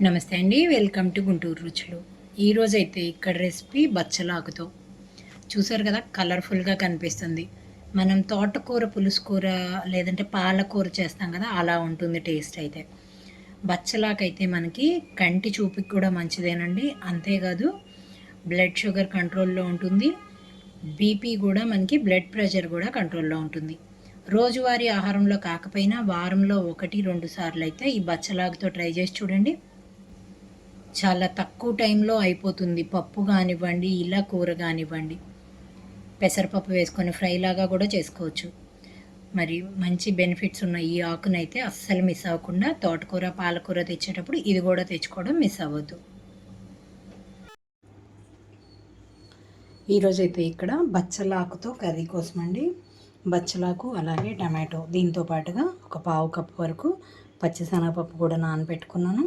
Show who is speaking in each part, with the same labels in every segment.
Speaker 1: నమస్తే అండి welcome to Guntur రుచులు. ఈరోజు అయితే ఇక్కడ రెసిపీ బచ్చలాకుతో. చూసారు కదా కలర్ఫుల్గా కనిపిస్తుంది. మనం తోటకూర పులుసు కూర లేదంటే పాలకూర చేస్తాం కదా అలా ఉంటుంది టేస్ట్ అయితే. బచ్చలాకైతే అయితే మనకి కంటి చూపుకి కూడా మంచిదేనండి. అంతేకాదు బ్లడ్ షుగర్ కంట్రోల్లో ఉంటుంది. బీపీ కూడా మనకి బ్లడ్ ప్రెషర్ కూడా కంట్రోల్లో ఉంటుంది. రోజువారీ ఆహారంలో కాకపోయినా వారంలో ఒకటి రెండు సార్లు అయితే ఈ బచ్చలాగుతో ట్రై చేసి చూడండి. చాలా తక్కువ టైంలో అయిపోతుంది. పప్పు కానివ్వండి ఇలా కూర కానివ్వండి. పెసరపప్పు వేసుకొని ఫ్రైలాగా కూడా చేసుకోవచ్చు. మరి మంచి బెనిఫిట్స్ ఉన్న ఈ ఆకునైతే అస్సలు మిస్ అవ్వకుండా తోటకూర పాలకూర తెచ్చేటప్పుడు ఇది కూడా తెచ్చుకోవడం మిస్ అవ్వద్దు. ఈరోజైతే ఇక్కడ బచ్చలాకుతో కర్రీ కోసం అండి బచ్చలాకు అలాగే టమాటో. దీంతో పాటుగా ఒక పావు కప్పు వరకు పచ్చిశనగపప్పు కూడా నానబెట్టుకున్నాను.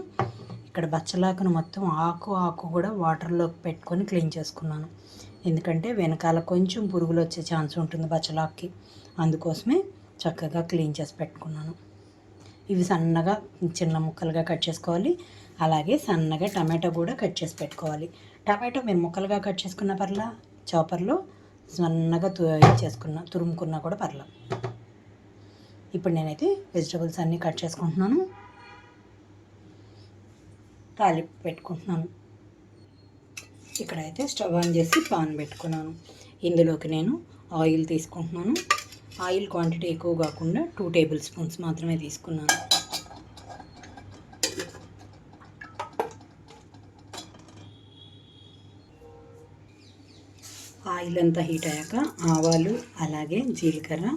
Speaker 1: ఇక్కడ బచ్చలాకును మొత్తం ఆకు ఆకు కూడా వాటర్లో పెట్టుకొని క్లీన్ చేసుకున్నాను. ఎందుకంటే వెనకాల కొంచెం పురుగులు వచ్చే ఛాన్స్ ఉంటుంది బచ్చలాక్కి. అందుకోసమే చక్కగా క్లీన్ చేసి పెట్టుకున్నాను. ఇవి సన్నగా చిన్న ముక్కలుగా కట్ చేసుకోవాలి. అలాగే సన్నగా టమాటో కూడా కట్ చేసి పెట్టుకోవాలి. టమాటో మీరు ముక్కలుగా కట్ చేసుకున్న పర్లా? చాపర్లో సన్నగా తు చేసుకున్న తురుముకున్నా కూడా పర్లా. ఇప్పుడు నేనైతే వెజిటబుల్స్ అన్నీ కట్ చేసుకుంటున్నాను. తాలింపు పెట్టుకుంటున్నాను ఇక్కడైతే స్టవ్ ఆన్ చేసి పాన్ పెట్టుకున్నాను. ఇందులోకి నేను ఆయిల్ తీసుకుంటున్నాను. ఆయిల్ క్వాంటిటీ ఎక్కువ కాకుండా టూ టేబుల్ స్పూన్స్ మాత్రమే తీసుకున్నాను. ఆయిల్ అంతా హీట్ అయ్యాక ఆవాలు అలాగే జీలకర్ర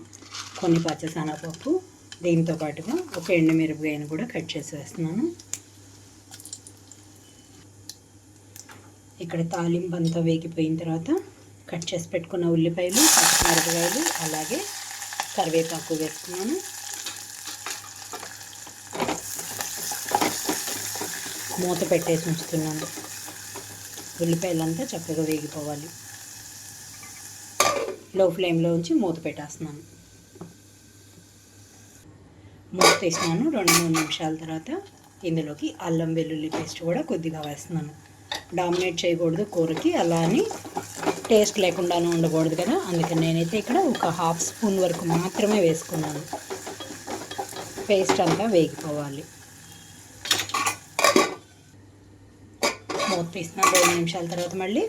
Speaker 1: కొన్ని పచ్చసనపప్పు దీంతో పాటుగా ఒక ఎండుమిరపకాయను కూడా కట్ చేసి వేస్తున్నాను. ఇక్కడ తాలింపు అంతా వేగిపోయిన తర్వాత కట్ చేసి పెట్టుకున్న ఉల్లిపాయలు పచ్చిమిరపకాయలు అలాగే కరివేపాకు వేసుకున్నాను మూత పెట్టేసి ఉంచుతున్నాను. ఉల్లిపాయలంతా చక్కగా వేగిపోవాలి. లో ఫ్లేమ్లో ఉంచి మూత పెట్టేస్తున్నాను. మూత తీసినాను రెండు మూడు నిమిషాల తర్వాత ఇందులోకి అల్లం వెల్లుల్లి పేస్ట్ కూడా కొద్దిగా వేస్తున్నాను. డామినేట్ చేయకూడదు కూరకి అలా అని టేస్ట్ లేకుండానే ఉండకూడదు కదా. అందుకని నేనైతే ఇక్కడ ఒక హాఫ్ స్పూన్ వరకు మాత్రమే వేసుకున్నాను. పేస్ట్ అంతా వేగిపోవాలి. మూత తీస్తున్నాను రెండు నిమిషాల తర్వాత మళ్ళీ.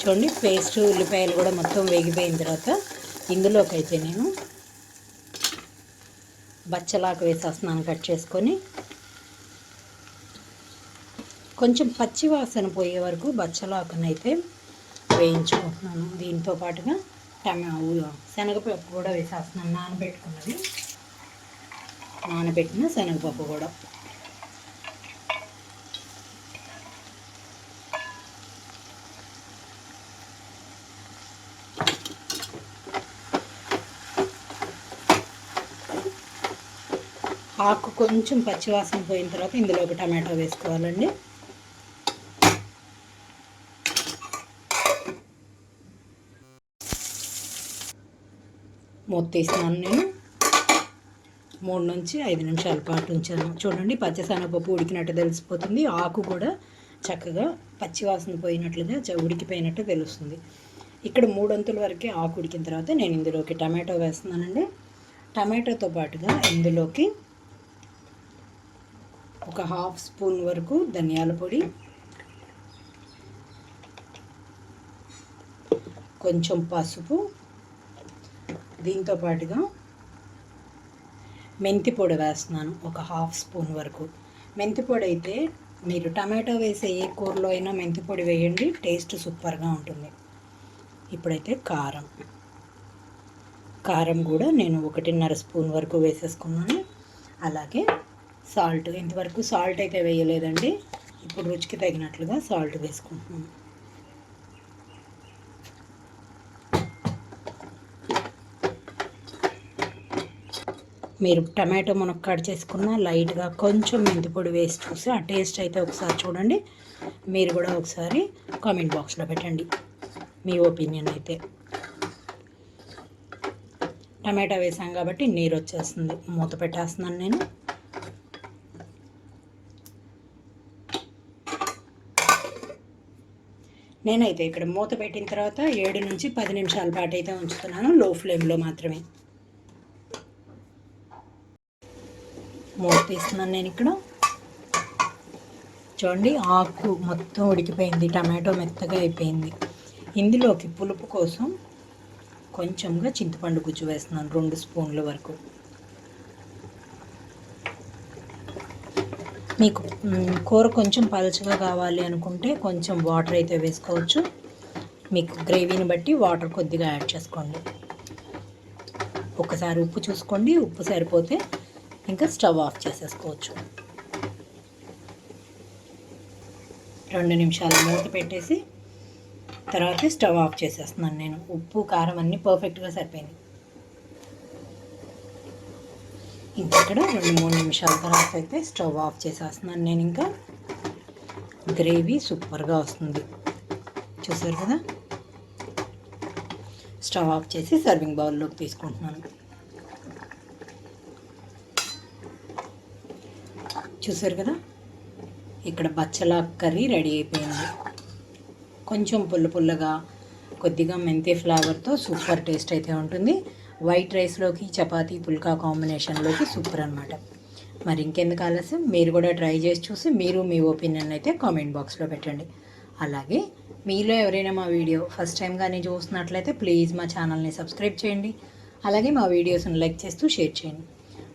Speaker 1: చూడండి పేస్ట్ ఉల్లిపాయలు కూడా మొత్తం వేగిపోయిన తర్వాత ఇందులోకి అయితే నేను బచ్చలాకు వేసేస్తున్నాను కట్ చేసుకొని. కొంచెం పచ్చి వాసన పోయే వరకు బచ్చలాకునైతే వేయించుకుంటున్నాను. దీంతో పాటుగా టమా శనగపప్పు కూడా వేసేస్తున్నాను. నానబెట్టుకున్నది. నానబెట్టిన శనగపప్పు కూడా. ఆకు కొంచెం పచ్చివాసన పోయిన తర్వాత ఇందులో ఒక టమాటో వేసుకోవాలండి. మూత తీసినాను నేను. మూడు నుంచి ఐదు నిమిషాల పాటు ఉంచాను. చూడండి పచ్చశనగపప్పు ఉడికినట్టు తెలిసిపోతుంది. ఆకు కూడా చక్కగా పచ్చివాసన పోయినట్లుగా ఉడికిపోయినట్టు తెలుస్తుంది. ఇక్కడ మూడొంతుల వరకే ఆకు ఉడికిన తర్వాత నేను ఇందులోకి టమాటో వేస్తున్నానండి. టమాటోతో పాటుగా ఇందులోకి ఒక హాఫ్ స్పూన్ వరకు ధనియాల పొడి కొంచెం పసుపు దీంతో పాటుగా మెంతి పొడి వేస్తున్నాను ఒక హాఫ్ స్పూన్ వరకు. మెంతి పొడి అయితే మీరు టమాటో వేసే ఏ కూరలో అయినా మెంతి పొడి వేయండి టేస్ట్ సూపర్గా ఉంటుంది. ఇప్పుడైతే కారం. కారం కూడా నేను ఒకటిన్నర స్పూన్ వరకు వేసేసుకున్నాను. అలాగే సాల్ట్ ఇంతవరకు సాల్ట్ అయితే వేయలేదండి. ఇప్పుడు రుచికి తగినట్లుగా సాల్ట్ వేసుకుంటున్నాను. మీరు టమాటో మునక్కాడ చేసుకున్న లైట్గా కొంచెం మెంతిపొడి వేసి చూసి ఆ టేస్ట్ అయితే ఒకసారి చూడండి. మీరు కూడా ఒకసారి కామెంట్ బాక్స్లో పెట్టండి. మీ ఒపీనియన్ అయితే. టమాటా వేసాం కాబట్టి నీరు వచ్చేస్తుంది. మూత పెట్టేస్తున్నాను నేను. నేనైతే ఇక్కడ మూత పెట్టిన తర్వాత ఏడు నుంచి పది నిమిషాల పాటు అయితే ఉంచుతున్నాను. లో ఫ్లేమ్లో మాత్రమే. మూత తీస్తున్నాను నేను ఇక్కడ. చూడండి ఆకు మొత్తం ఉడికిపోయింది టమాటో మెత్తగా అయిపోయింది. ఇందులోకి పులుపు కోసం కొంచెంగా చింతపండు గుజ్జు వేస్తున్నాను రెండు స్పూన్ల వరకు. మీకు కూర కొంచెం పలచగా కావాలి అనుకుంటే కొంచెం వాటర్ అయితే వేసుకోవచ్చు. మీకు గ్రేవీని బట్టి వాటర్ కొద్దిగా యాడ్ చేసుకోండి. ఒకసారి ఉప్పు చూసుకోండి ఉప్పు సరిపోతే ఇంకా స్టవ్ ఆఫ్ చేసేసుకోవచ్చు. రెండు నిమిషాలు మూత పెట్టేసి తర్వాత స్టవ్ ఆఫ్ చేసేస్తున్నాను నేను. ఉప్పు కారం అన్నీ పర్ఫెక్ట్గా సరిపోయింది. ఇక్కడ రెండు మూడు నిమిషాల తర్వాత అయితే స్టవ్ ఆఫ్ చేసేస్తున్నాను నేను. ఇంకా గ్రేవీ సూపర్గా వస్తుంది. చూసారు కదా? స్టవ్ ఆఫ్ చేసి సర్వింగ్ బౌల్లోకి తీసుకుంటున్నాను. చూసారు కదా? ఇక్కడ బచ్చల కర్రీ రెడీ అయిపోయింది. కొంచెం పుల్ల పుల్లగా కొద్దిగా మెంతి ఫ్లేవర్తో సూపర్ టేస్ట్ అయితే ఉంటుంది. వైట్ రైస్లోకి చపాతీ పుల్కా కాంబినేషన్లోకి సూపర్ అనమాట మరి ఇంకెందుకు ఆలస్యం? మీరు కూడా ట్రై చేసి చూసి మీరు మీ ఒపీనియన్ అయితే కామెంట్ బాక్స్లో పెట్టండి. అలాగే మీలో ఎవరైనా మా వీడియో ఫస్ట్ టైం కానీ చూస్తున్నట్లయితే ప్లీజ్ మా ఛానల్ని సబ్స్క్రైబ్ చేయండి. అలాగే మా వీడియోస్ని లైక్ చేస్తూ షేర్ చేయండి.